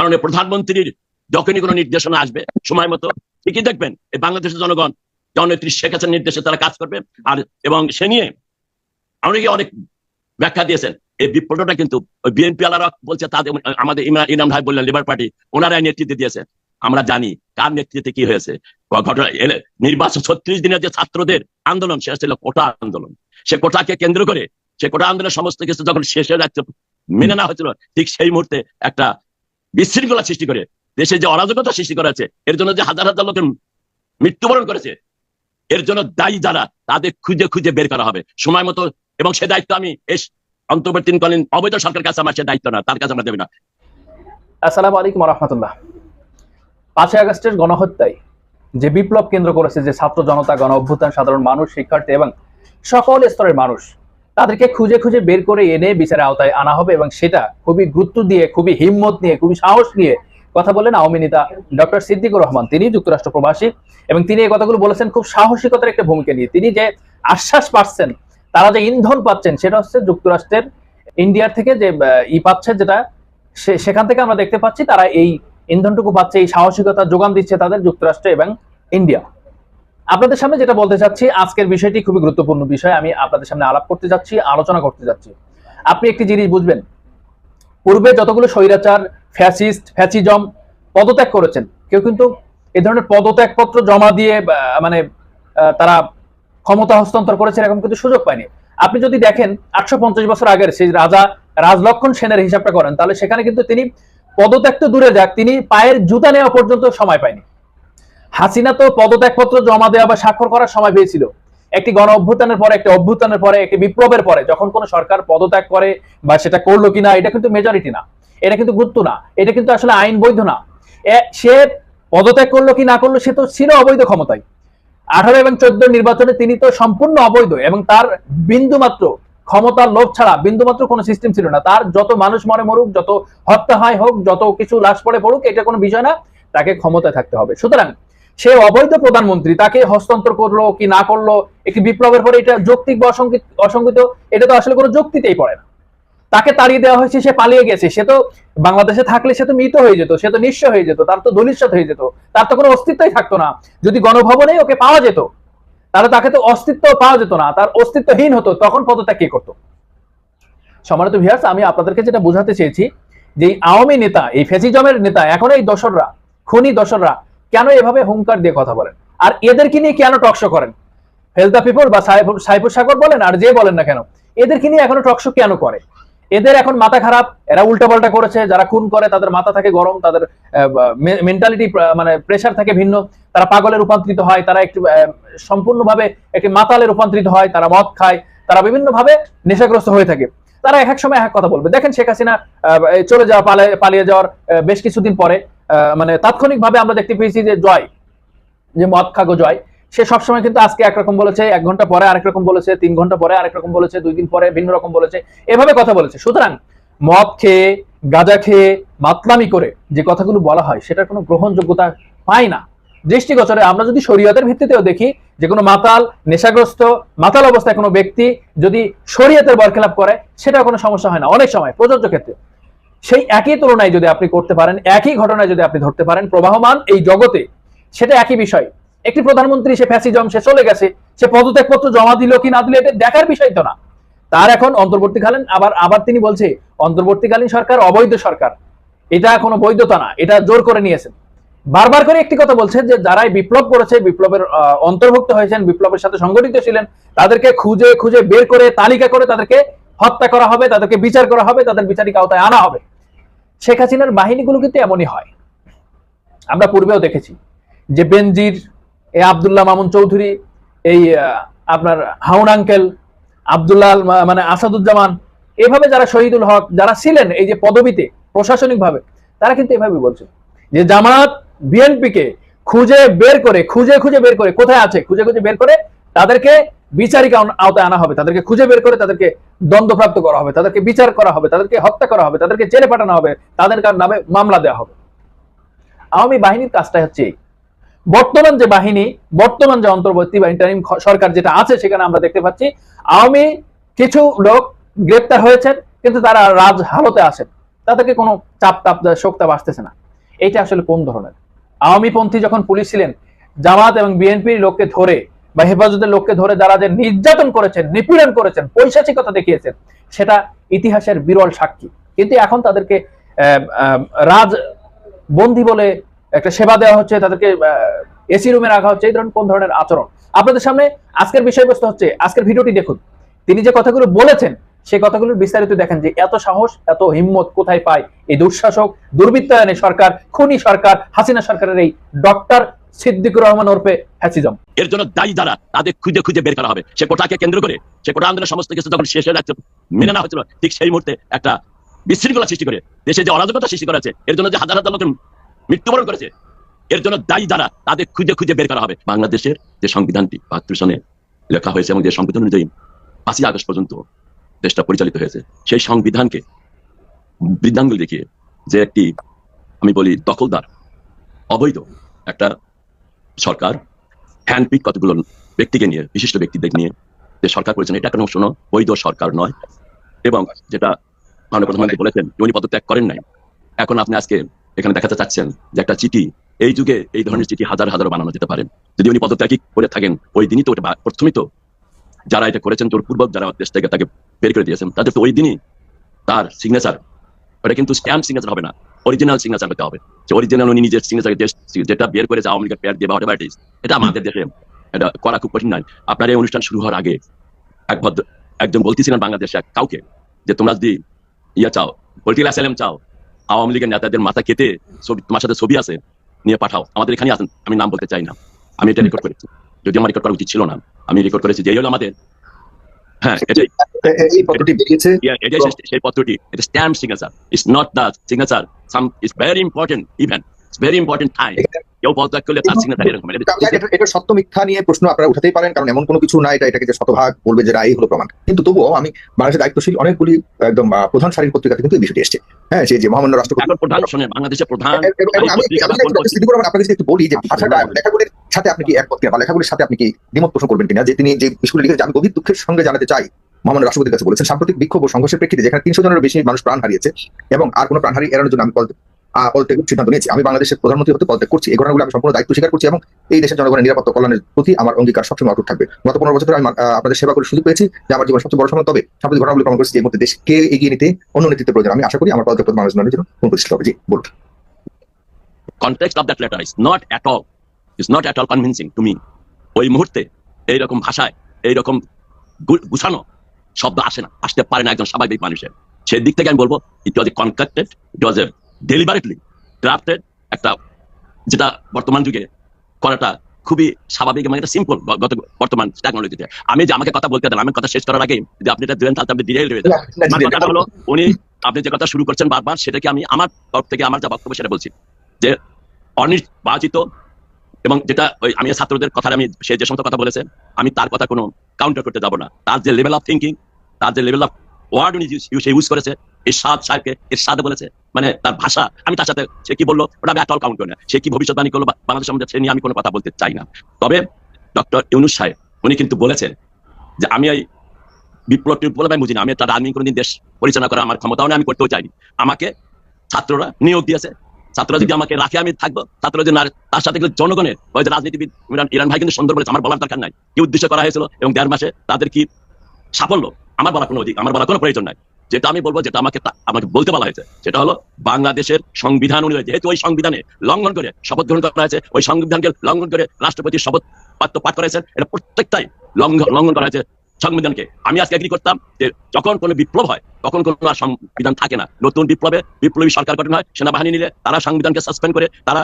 মাননীয় প্রধানমন্ত্রীর যখনই কোনো নির্দেশনা আসবে, সময় মতো ঠিকই দেখবেন, এই বাংলাদেশের জনগণ জননেত্রী শেখ হাসিনার নির্দেশে তারা কাজ করবে। আর, এবং সে নিয়ে অনেকে অনেক ব্যাখ্যা দিয়েছেন, এই বিপ্লবটা কিন্তু বিএনপি আলারা বলছে, তাদের আমাদের ইমরান ভাই বললেন লিবার পার্টি ওনারাই নেতৃত্ব দিয়েছে। আমরা জানি কার নেতৃত্বে কি হয়েছে। ঘটনা, এলে- নির্বাচন ছত্রিশ দিনের যে ছাত্রদের আন্দোলন শেষ ছিল কোটা আন্দোলন। সে কোটাকে কেন্দ্র করে, সে কোটা আন্দোলনের সমস্ত কিছু যখন শেষ হয়ে যাচ্ছে মেনে নেওয়া হয়েছিল, ঠিক সেই মুহূর্তে একটা বিশৃঙ্খলা সৃষ্টি করে। দেশে যে অরাজকতা সৃষ্টি করেছে এর জন্য যে হাজার হাজার লোকের মৃত্যুবরণ করেছে, এর জন্য দায়ী যারা, তাদের খুঁজে খুঁজে বের করা হবে। সময় মতো, এবং সে দায়িত্ব আমি এই অন্তর্বর্তীকালীন অবৈধ সরকার কাছে, আমার সে দায়িত্ব না, তার কাছে আমরা দেবে না। আসসালামু আলাইকুম রহমতুল্লাহ পাঁচই আগস্টের গণহত্যায় যে বিপ্লব কেন্দ্র করেছে যে ছাত্র জনতা, গণ অভ্যুত্থান, সাধারণ মানুষ, শিক্ষার্থী এবং সকল স্তরের মানুষ তাদেরকে খুঁজে খুঁজে বের করে এনে বিচারের আওতায় আনা হবে এবং সেটা খুবই গুরুত্ব দিয়ে, খুবই হিম্মত নিয়ে, খুবই সাহস নিয়ে কথা বলেন আওয়ামী নেতা ডক্টর সিদ্দিকুর রহমান। তিনি যুক্তরাষ্ট্র প্রবাসী এবং তিনি এই কথাগুলো বলেছেন খুব সাহসিকতার একটা ভূমিকা নিয়ে। তিনি যে আশ্বাস পাচ্ছেন, তারা যে ইন্ধন পাচ্ছেন, সেটা হচ্ছে যুক্তরাষ্ট্রের, ইন্ডিয়ার থেকে যে ই পাচ্ছে যেটা সেখান থেকে আমরা দেখতে পাচ্ছি তারা এই ইন্ধনটুকু পাচ্ছে, এই সাহসিকতা যোগান দিচ্ছে তাদের যুক্তরাষ্ট্র এবং ইন্ডিয়া। আপনাদের সামনে যেটা বলতে চাচ্ছি, আজকের বিষয়টি খুবই গুরুত্বপূর্ণ বিষয়। আমি আপনাদের সামনে আলাপ করতে যাচ্ছি, আলোচনা করতে যাচ্ছি। আপনি একটি জিনিস বুঝবেন, পূর্বে যতগুলো স্বৈরাচার, ফ্যাসিস্ট, ফ্যাসিজম পদত্যাগ করেছেন, কেউ কিন্তু এই ধরনের পদত্যাগপত্র জমা দিয়ে মানে তারা ক্ষমতা হস্তান্তর করেছেন এরকম কিন্তু সুযোগ পায়নি। আপনি যদি দেখেন, আটশো পঞ্চাশ বছর আগের সেই রাজা রাজলক্ষণ সেনের হিসাবটা করেন, তাহলে সেখানে কিন্তু তিনি পদত্যাগ তো দূরে যাক, তিনি পায়ের জুতা নেওয়া পর্যন্ত সময় পায়নি। হাসিনা তো পদত্যাগপত্র জমা দেওয়া বা স্বাক্ষর করার সময় পেয়েছিল। একটি গণ অভ্যুত্থানের পরে, একটি অভ্যুত্থানের পরে, একটি বিপ্লবের পরে, যখন কোনো সরকার পদত্যাগ করে বা সেটা করল কিনা, এটা কিন্তু মেজরিটি না। এটা কিন্তু গুরুত্ব না। এটা কিন্তু আসলে আইন বৈধ না সে পদত্যাগ করল কি না করল, সে তো ছিল অবৈধ ক্ষমতায়। আঠারো এবং চোদ্দ নির্বাচনে তিনি তো সম্পূর্ণ অবৈধ এবং তার বিন্দু মাত্র ক্ষমতার লোভ ছাড়া বিন্দু মাত্র কোনো সিস্টেম ছিল না। তার যত মানুষ মরে মরুক, যত হত্যা হয় হোক, যত কিছু লাশ পড়ে পড়ুক, এটা কোনো বিষয় না। তাকে ক্ষমতায় থাকতে হবে। সুতরাং সে অবৈধ প্রধানমন্ত্রী, তাকে হস্তান্তর করল কি না করল, একটি বিপ্লবের পরে এটা যৌক্তিক বা অসঙ্গিত অসঙ্গিত এটা তো আসলে কোনো যুক্তিতেই পড়ে না। তাকে তাড়িয়ে দেওয়া হয়েছে, সে পালিয়ে গেছে, সে তো বাংলাদেশে থাকলে সে তো মৃত হয়ে যেত, সে তো নিঃস্ব হয়ে যেত, তার তো দলিত হয়ে যেত, তার তো কোনো অস্তিত্বই থাকতো না। যদি গণভবনে ওকে পাওয়া যেত, তাহলে তাকে তো অস্তিত্ব পাওয়া যেত না, তার অস্তিত্বহীন হতো, তখন পদত্যাগ কে করতো? সম্মানিত ভিয়ার্স আমি আপনাদেরকে যেটা বোঝাতে চেয়েছি, যে আওয়ামী নেতা, এই ফেসিজমের নেতা, এখন এই দশররা খুনি দশররা কেন এভাবে হুঙ্কার দিয়ে কথা বলেন? আর এদেরকে নিয়ে কেন টকশো করেন? হেলথ দ্য পিপল বা সাইফুর সাগর বলেন আর যে বলেন না কেন, এদেরকে নিয়ে এখনও টকশো কেন করে? এদের এখন মাথা খারাপ, এরা উল্টাপাল্টা করেছে, যারা খুন করে, তাদের মাথা থাকে গরম, তাদের মেন্টালিটি মানে প্রেশার থাকে ভিন্ন, তারা পাগলে রূপান্তরিত হয়, তারা একটু সম্পূর্ণভাবে একটি মাতালে রূপান্তরিত হয়, তারা মদ খায়, তারা বিভিন্নভাবে নেশাগ্রস্ত হয়ে থাকে। তারা এক এক সময় এক কথা বলবে। দেখেন শেখ হাসিনা চলে যাওয়া পালিয়ে যাওয়ার বেশ কিছুদিন পরে মানে তাৎক্ষণিকভাবে আমরা দেখতে পেয়েছি যে জয়, যে মদ খাগো জয়, সে সবসময় কিন্তু আজকে একরকম বলেছে, এক ঘণ্টা পরে আরেক রকম বলেছে, তিন ঘণ্টা পরে আরেক রকম বলেছে, দুই দিন পরে ভিন্ন রকম বলেছে, এভাবে কথা বলেছে। সুতরাং মদ খেয়ে, গাঁজা খেয়ে, মাতলামি করে যে কথাগুলো বলা হয়, সেটার কোনো গ্রহণযোগ্যতা পায় না। দৃষ্টিগোচরে আমরা যদি শরীয়তের ভিত্তিতেও দেখি যে কোনো মাতাল, নেশাগ্রস্ত, মাতাল অবস্থায় কোনো ব্যক্তি যদি শরীয়তের বরখেলাপ করে সেটা কোনো সমস্যা হয় না। অনেক সময়, প্রযোজ্য ক্ষেত্রে। সেই একই তুলনায় যদি আপনি করতে পারেন, একই ঘটনায় যদি আপনি ধরতে পারেন, প্রবাহমান এই জগতে, সেটা একই বিষয়। একটি প্রধানমন্ত্রী, সে ফ্যাসিজম, সে চলে গেছে, সে পদত্যাগপত্র জমা দিল কি না দিল, এটা দেখার বিষয় তো না। তার এখন অন্তর্বর্তীকালীন, আবার আবার তিনি বলছে, অন্তর্বর্তীকালীন সরকার, অবৈধ সরকার। এটা কোনো বৈধতা না, এটা জোর করে নিয়েছেন। বারবার করে একটি কথা বলছেন যে, যারাই বিপ্লব করেছে, বিপ্লবের অন্তর্ভুক্ত হয়েছেন, বিপ্লবের সাথে সংগঠিত ছিলেন, তাদেরকে খুঁজে খুঁজে বের করে, তালিকা করে তাদেরকে হত্যা করা হবে, তাদেরকে বিচার করা হবে, তাদের বিচারিক আওতায় আনা হবে। শেখ হাসিনার বাহিনীগুলো কিন্তু এমনই হয়। আমরা পূর্বেও দেখেছি যে বেনজির এই আবদুল্লাহ মামুন চৌধুরী, এই আপনার হাউন আঙ্কেল, আবদুল্লাহ মানে আসাদুজ্জামান, এভাবে যারা শহীদুল হক, যারা ছিলেন এই যে পদবিতে প্রশাসনিকভাবে, তারা কিন্তু এভাবে বলছে যে জামাত বিএনপিকে খুঁজে বের করে, খুঁজে খুঁজে বের করে, কোথায় আছে? খুঁজে খুঁজে বের করে তাদেরকে বিচারিক আওতায় আনা হবে, তাদেরকে খুঁজে বের করে তাদেরকে দ্বন্দ্বপ্রাপ্ত করা হবে, তাদেরকে বিচার করা হবে, তাদেরকে হত্যা করা হবে, তাদেরকে জেলে পাঠানো হবে, তাদের নামে মামলা দেওয়া হবে। আওয়ামী বাহিনীর কাজটা হচ্ছে এই। বর্তমান যে বাহিনী, বর্তমান যে অন্তর্বর্তী বা ইন্টারিম সরকার যেটা আছে, সেখানে আমরা দেখতে পাচ্ছি আওয়ামী কিছু লোক গ্রেপ্তার হয়েছেন, কিন্তু তারা রাজ হালতে আছেন। তাদেরকে কোনো চাপ তাপ শোক তাপ আসতেছে না। এইটা আসলে কোন ধরনের? আওয়ামী পন্থী যখন পুলিশ ছিলেন, জামাত এবং বিএনপির লোককে ধরে বা হেফাজতের লোককে ধরে যারা যে নির্যাতন করেছেন, নিপীড়ন করেছেন, পৈশাচিকতা দেখিয়েছেন, সেটা ইতিহাসের বিরল সাক্ষী। কিন্তু এখন তাদেরকে রাজ বন্দি বলে একটা সেবা দেওয়া হচ্ছে, তাদেরকে এসি রুমে রাখা হচ্ছে, এই ধরনের কোন ধরনের আচরণ। আপনাদের সামনে আজকের বিষয়বস্তু হচ্ছে, আজকের ভিডিওটি দেখুন। তিনি যে কথাগুলো বলেছেন সেই কথাগুলোর বিস্তারিত দেখেন যে এত সাহস, এত হিম্মত কোথায় পায় এই দুঃশাসক, দুর্বৃত্তায়নে সরকার, খুনি সরকার, হাসিনা সরকারের এই ডক্টর সিদ্দিকুর রহমান ওরফে হ্যাসিজম। এর জন্য দায়ী যারা, তাদের খুঁজে খুঁজে বের করা হবে। সে কোটাকে কেন্দ্র করে, সে কোটা আন্দোলনের সমস্ত কিছু যখন শেষ হয়ে যাচ্ছে, মেনে না হচ্ছিল, ঠিক সেই মুহূর্তে একটা বিশৃঙ্খলা সৃষ্টি করে, দেশে যে অরাজকতা সৃষ্টি করেছে এর জন্য যে হাজার হাজার লোকের মৃত্যুবরণ করেছে, এর জন্য দায়ী যারা, তাদের খুঁজে খুঁজে বের করা হবে। বাংলাদেশের যে সংবিধানটি বাহাত্তর সনে লেখা হয়েছে এবং যে সংবিধান অনুযায়ী পাঁচই আগস্ট পর্যন্ত দেশটা পরিচালিত হয়েছে, সেই সংবিধানকে বৃদ্ধাঙ্গুল দেখিয়ে যে একটি, আমি বলি, দখলদার, অবৈধ একটা সরকার হ্যান্ডপিক কতগুলো ব্যক্তিকে নিয়ে, বিশিষ্ট ব্যক্তিদের নিয়ে যে সরকার করেছেন, এটা কোনো শোনো, বৈধ সরকার নয়। এবং যেটা মাননীয় প্রধানমন্ত্রী বলেছেন উনি পদত্যাগ করেন নাই। এখন আপনি আজকে এখানে দেখাতে চাচ্ছেন যে একটা চিঠি, এই যুগে এই ধরনের চিঠি হাজার হাজার বানানো যেতে পারেন যদি উনি পদত্যাগই করে থাকেন, ওই দিনই তো ওটা প্রথমেই তো যারা এটা করেছেন জোরপূর্বক যারা দেশ থেকে তাকে বের করে দিয়েছেন, তাদের তো ওই দিনই তার সিগনেচার ওটা কিন্তু স্ট্যাম্প সিগনেচার হবে না। অরিজিনাল সিগনেচার হতে হবে। যে অরিজিনাল উনি নিজের সিগনেচার দেশ যেটা বের করেছে আওয়ামী লীগের পেয়ার দিয়ে বা whatever এটা আমাদের দেশে এটা করা খুব কঠিন নয়। আপনার এই অনুষ্ঠান শুরু হওয়ার আগে এক ভদ্র, একজন বলতেছিলেন বাংলাদেশে কাউকে যে তোমরা যদি ইয়া চাও পলিটিক্যাল অ্যাসাইলাম চাও, আওয়ামী লীগের নেতাদের মাথা কেটে ছবি, তোমার সাথে ছবি আছে, নিয়ে পাঠাও। আমাদের এখানে আসেন। আমি নাম বলতে চাই না। আমি এটা রেকর্ড করেছি। যদি আমার রেকর্ড করা উচিত ছিল না। আমি রেকর্ড করেছি যে হলো আমাদের হ্যাঁ এটাই এই পত্রটি বেরিয়েছে। Yeah, is সেই পত্রটি। এটা stamp signature it's not the signature some it's very important event very important time কেউ পদত্যাগ করলে তার সিগনেচার এরকম এটা- সত্য মিথ্যা নিয়ে প্রশ্ন আপনারা উঠাতেই পারেন কারণ এমন কোনো কিছু নাই এটা এটাকে যে শতভাগ বলবে যে রাই হলো প্রমাণ। কিন্তু তবুও আমি বাংলাদেশের দায়িত্বশীল অনেকগুলি একদম প্রধান সারির পত্রিকাতে কিন্তু এই বিষয়টি এসছে। হ্যাঁ সেই যে মহামান্য রাষ্ট্রপতি প্রধান শোনেন বাংলাদেশের প্রধান আমি আপনাকে একটু বলি যে ভাষাটা লেখাগুলির সাথে আপনি কি একমত কিনা বা লেখাগুলির সাথে আপনি কি দ্বিমত পোষণ করবেন কিনা যে তিনি যে বিষয়গুলো লিখেছেন আমি গভীর দুঃখের সঙ্গে জানাতে চাই মহামান্য রাষ্ট্রপতির কাছে বলেছেন সাম্প্রতিক বিক্ষোভ ও সংঘর্ষের প্রেক্ষিতে যেখানে তিনশো জনেরও বেশি মানুষ প্রাণ হারিয়েছে এবং আর কোনো প্রাণহারি এড়ানোর জন্য আমি পদত্যাগের সিদ্ধান্ত নিয়েছি। আমি বাংলাদেশের প্রধানমন্ত্রী হতে পদত্যাগ করছি। এই ঘটনাগুলো আমি সম্পূর্ণ দায়িত্ব স্বীকার করছি এবং এই দেশের জনগণের নিরাপত্তা কল্যাণের প্রতি আমার অঙ্গীকার সবসময় অটুট থাকবে। গত পনেরো বছর আমি আপনাদের সেবা করে সুযোগ পেয়েছি। যে আমার জীবন সবচেয়ে বড় সময় তবে সাম্প্রতিক ঘটনাগুলো প্রমাণ করছি যে এই মুহূর্তে দেশকে এগিয়ে নিতে অন্য নেতৃত্বের প্রয়োজন। আমি আশা করি আমার পদত্যাগ বাংলাদেশ জন্য প্রতিষ্ঠিত হবে। জি, বলুন। Context of that letter is not at all, is not at all convincing to me. ওই মুহূর্তে এইরকম ভাষায়, এইরকম গুছানো শব্দ আসে না, আসতে পারে না একজন স্বাভাবিক মানুষের। সেই দিক থেকে আমি বলব ইট ওয়াজ এ কনকাক্টেড ইট ওয়াজ এ ডেলিভারেটলি ড্রাফটেড একটা যেটা বর্তমান যুগে করাটা খুবই স্বাভাবিক এবং এটা সিম্পল গত বর্তমান টেকনোলজিতে আমি যে আমাকে কথা বলতে দেন আমি কথা শেষ করার আগে যদি আপনি এটা দিলেন তাহলে আপনি ডিটেইল হয়ে যাবেন। আমার কথাটা হলো উনি আপনি যে কথা শুরু করছেন বারবার সেটাকে আমি আমার তরফ থেকে আমার যা বক্তব্য সেটা বলছি। যে অনির্বাচিত এবং যেটা ওই আমি ছাত্রদের কথা আমি সে যে সমস্ত কথা বলেছে আমি তার কথা কোনো কাউন্টার করতে যাব না। তার যে লেভেল অফ থিঙ্কিং তার যে লেভেল অফ ওয়ার্ড উনি ইউজ করেছে ইরশাদ সাহেবকে বলেছে মানে তার ভাষা। আমি তার সাথে সে কি বলল, ওটা আমি কাউন্ট করি না। সে কি ভবিষ্যৎবাণী করল সে নিয়ে আমি কোনো কথা বলতে চাই না। তবে ডক্টর ইউনুস সাহেব, উনি কিন্তু বলেছেন যে আমি এই বিপ্লব টিপ্লব আমি আমি তার আমি কোনোদিন দেশ পরিচালনা করা আমার ক্ষমতাও আমি করতেও চাইনি। আমাকে ছাত্ররা নিয়োগ দিয়েছে। ছাত্ররা যদি আমাকে রাখে, আমি থাকব। ছাত্ররা যদি তার সাথে জনগণের, ওই যে রাজনীতিবিদ ইরান ভাই কিন্তু সুন্দর বলেছে, আমার বলার দরকার নাই। কি উদ্দেশ্য করা হয়েছিল এবং দেড় মাসে তাদের কি সাফল্য? আমার বলার কোনো অধিক আমার বলার কোনো প্রয়োজন নাই। যেটা আমি বলব, যেটা আমাকে আমাকে বলতে বলা হয়েছে, সেটা হলো বাংলাদেশের সংবিধান অনুযায়ী, যেহেতু ওই সংবিধানে লঙ্ঘন করে শপথ গ্রহণ করা হয়েছে, ওই সংবিধানকে লঙ্ঘন করে রাষ্ট্রপতি শপথ পাঠ্য পাঠ করেছেন এটা প্রত্যেকটাই লঙ্ঘন লঙ্ঘন করা হয়েছে সংবিধানকে। আমি আজকে এগ্রি করতাম যে যখন কোনো বিপ্লব হয়, তখন কোনো আর সংবিধান থাকে না। নতুন বিপ্লবে বিপ্লবী সরকার গঠন হয়, সেনাবাহিনী নিলে তারা সংবিধানকে সাসপেন্ড করে, তারা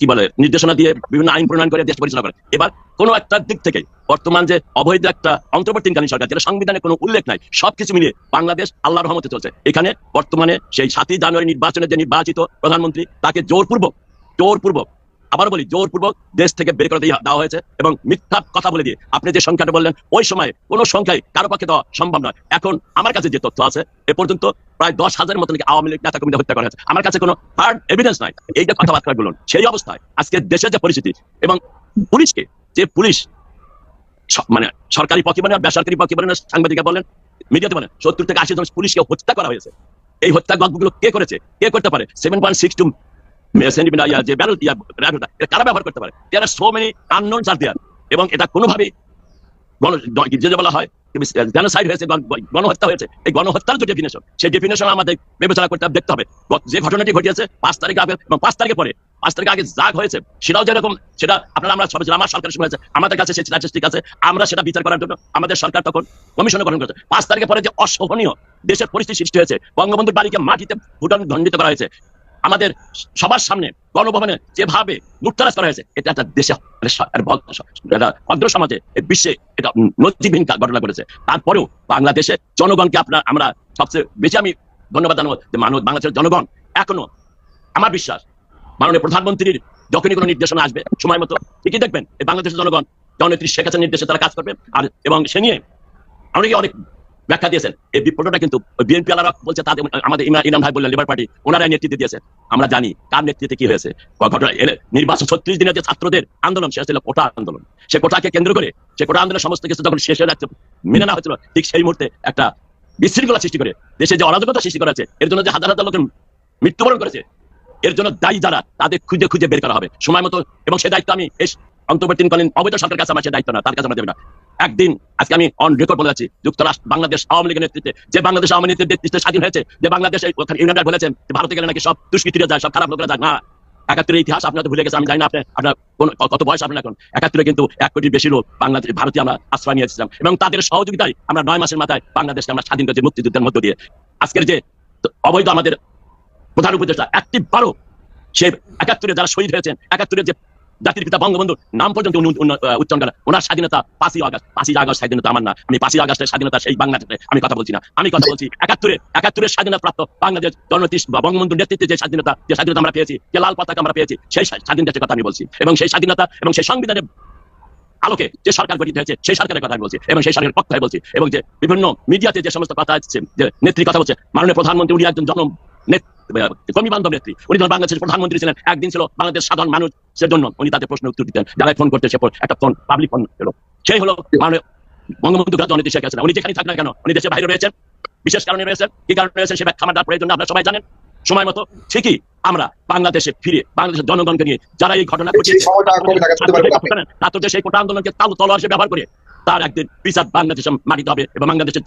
কি বলে, নির্দেশনা দিয়ে বিভিন্ন আইন প্রণয়ন করে দেশ পরিচালনা করে। এবার কোনো একটা দিক থেকে বর্তমান যে অবৈধ একটা অন্তর্বর্তীকালীন সরকার, যেটা সংবিধানে কোনো উল্লেখ নাই, সবকিছু মিলিয়ে বাংলাদেশ আল্লাহ রহমতে চলছে। এখানে বর্তমানে সেই সাতই জানুয়ারি নির্বাচনে যে নির্বাচিত প্রধানমন্ত্রী, তাকে জোরপূর্বক জোরপূর্বক আবার বলি, জোরপূর্বক দেশ থেকে বের করে দেওয়া হয়েছে এবং মিথ্যা কথা বলে দিয়ে আপনি যে সংখ্যাটা বললেন, ওই সময় কোনো সংখ্যায় কারও পক্ষে দেওয়া সম্ভব নয়। এখন আমার কাছে যে তথ্য আছে, এ পর্যন্ত প্রায় দশ হাজারের মতো আওয়ামী লীগ নেতা কর্মীদের হত্যা করা হয়েছে। আমার কাছে কোনো হার্ড এভিডেন্স নাই। এইটা কথাবার্তা বলুন, সেই অবস্থায় আজকে দেশের যে পরিস্থিতি এবং পুলিশকে যে পুলিশ মানে সরকারি পক্ষে বলেন বেসরকারি পক্ষে বলেন আর সাংবাদিকরা বলেন, মিডিয়াতে বলেন, সত্তর থেকে আশি জন পুলিশকে হত্যা করা হয়েছে। এই হত্যা হত্যাগুলো কে করেছে? কে করতে পারে? সেভেন পয়েন্ট সিক্স টু যে ব্যারল এটা কারা ব্যবহার করতে পারে? There are so many unknown are there এবং এটা কোনোভাবেই গণ যে বলা হয় জেনোসাইড হয়েছে গণহত্যা হয়েছে, এই গণহত্যার যে ডেফিনেশন সেই ডেফিনেশন আমাদের বিবেচনা করতে দেখতে হবে। যে ঘটনাটি ঘটিয়েছে, পাঁচ তারিখ আগে এবং পাঁচ তারিখে পরে, পাঁচ তারিখ আগে হয়েছে, সেটাও যেরকম, সেটা আপনারা আমরা সবাই আমার সরকারের সময় আছে, আমাদের কাছে সেই স্ট্যাটিস্টিক আছে, আমরা সেটা বিচার করার জন্য আমাদের সরকার তখন কমিশন গঠন করেছে। পাঁচ তারিখে পরে যে দেশের পরিস্থিতি সৃষ্টি হয়েছে, বঙ্গবন্ধুর বাড়িকে মাটিতে ভুটান দণ্ডিত করা হয়েছে আমাদের সবার সামনে গণভবনে যেভাবে লুটতরাজ করা হয়েছে, এটা একটা দেশে ভদ্র সমাজে বিশ্বে এটা কা- ঘটনা ঘটেছে। তারপরেও বাংলাদেশে জনগণকে আপনার, আমরা সবচেয়ে বেশি আমি ধন্যবাদ জানাব যে মানুষ বাংলাদেশের জনগণ এখনও আমার বিশ্বাস মাননীয় প্রধানমন্ত্রীর যখনই কোনো নির্দেশনা আসবে, সময় মতো ঠিকই দেখবেন, এই বাংলাদেশের জনগণ জননেত্রী শেখ হাসিনার নির্দেশে তারা কাজ করবে। আর এবং সে নিয়ে অনেকে অনেক ব্যাখ্যা দিয়েছেন। এই বিপ্লবটা কিন্তু বিএনপি আলারা বলছে তাদের, আমাদের ইমরান ভাই বললেন লিবার পার্টি ওনারাই নেতৃত্ব দিয়েছে। আমরা জানি কার নেতৃত্বে কি হয়েছে। ঘটনা নির্বাচন ছত্রিশ দিনের যে ছাত্রদের আন্দোলন শেষ ছিল কোটা আন্দোলন। সে কোটাকে কেন্দ্র করে, সে কোটা আন্দোলনের সমস্ত কিছু যখন শেষ হয়ে যাচ্ছে, মেনে না হয়েছিল, ঠিক সেই মুহূর্তে একটা বিশৃঙ্খলা সৃষ্টি করে। দেশে যে অরাজকতা সৃষ্টি করেছে, এর জন্য যে হাজার হাজার লোকের মৃত্যুবরণ করেছে, এর জন্য দায়ী যারা, তাদের খুঁজে খুঁজে বের করা হবে। সময় মতো এবং সে দায়িত্ব আমি অন্তর্বর্তীকালীন অবৈধ সরকারের কাছে আমার সে দায়িত্ব না, তার কাছে আমরা দেবে না। একদিন আজকে আমি অন রেকর্ড বলে যাচ্ছি, যুক্তরাষ্ট্র, বাংলাদেশ আওয়ামী লীগের নেতৃত্বে, যে বাংলাদেশ আওয়ামী লীগের নেতৃত্বে স্বাধীন হয়েছে, যে বাংলাদেশ ইউনিয়ন বলেছেন যে ভারতে গেলে নাকি সব দুষ্কৃতীরা যায়, সব খারাপ লোকেরা যায়। না, একাত্তরের ইতিহাস আপনার তো ভুলে গেছে আমি জানি না আপনি, আপনার কোন কত বয়স আপনার এখন। একাত্তরে কিন্তু এক কোটির বেশি লোক বাংলাদেশ, ভারতীয় আমরা আশ্রয় নিয়েছিলাম এবং তাদের সহযোগিতায় আমরা নয় মাসের মাথায় বাংলাদেশকে আমরা স্বাধীন করেছি মুক্তিযুদ্ধের মধ্য দিয়ে। আজকের যে অবৈধ আমাদের প্রধান উপদেষ্টা একটি বারো সে একাত্তরে যারা শহীদ হয়েছেন একাত্তরের যে জাতির পিতা বঙ্গবন্ধুর নাম পর্যন্ত উচ্চারণ করেন ওনার স্বাধীনতা পাঁচই আগস্ট পাঁচই আগস্ট স্বাধীনতা আমার না। আমি পাঁচই আগস্টের স্বাধীনতা সেই বাংলাদেশে আমি কথা বলছি না। আমি কথা বলছি একাত্তরে, একাত্তরের স্বাধীনতা প্রাপ্ত বাংলাদেশ জননীতি বা বঙ্গবন্ধুর নেতৃত্বে যে স্বাধীনতা যে স্বাধীনতা আমরা পেয়েছি, যে লাল পতাকা আমরা পেয়েছি, সেই স্বা- স্বাধীন দেশের কথা আমি বলছি। এবং সেই স্বাধীনতা এবং সেই সংবিধানের আলোকে যে সরকার গঠিত হয়েছে, সেই সরকারের কথা আমি বলছি। এবং সেই সরকারের পক্ষে বলছি। এবং যে বিভিন্ন মিডিয়াতে যে সমস্ত কথা আসছে যে নেত্রী কথা বলছে, মাননীয় প্রধানমন্ত্রী, উনি একজন জন কর্মী বান্ধব নেত্রী উনি যখন বাংলাদেশের প্রধানমন্ত্রী ছিলেন একদিন ছিল বাংলাদেশ সাধারণ মানুষের জন্য উনি তাদের প্রশ্ন উত্তর দিতেন যারা ফোন করতে সে একটা ফোন পাবলিক ফোন সেই হলো মাননীয় বঙ্গবন্ধু জননীতি শেখ হাসিনা। উনি যেখানে থাক না কেন উনি দেশের বাইরে রয়েছেন বিশেষ কারণে রয়েছেন কি কারণে রয়েছেন সে ব্যাখ্যা আমার প্রয়োজন আপনারা সবাই জানেন। সময় মতো ঠিকই আমরা বাংলাদেশে ফিরে বাংলাদেশের জনগণকে নিয়ে যারা এই ঘটনা আপনি? ছাত্রদের সেই কোটা আন্দোলনকে তাল তলোয়ার ব্যবহার করে তার একদিন বিচার বাংলাদেশের মাটিতে হবে এবং বাংলাদেশের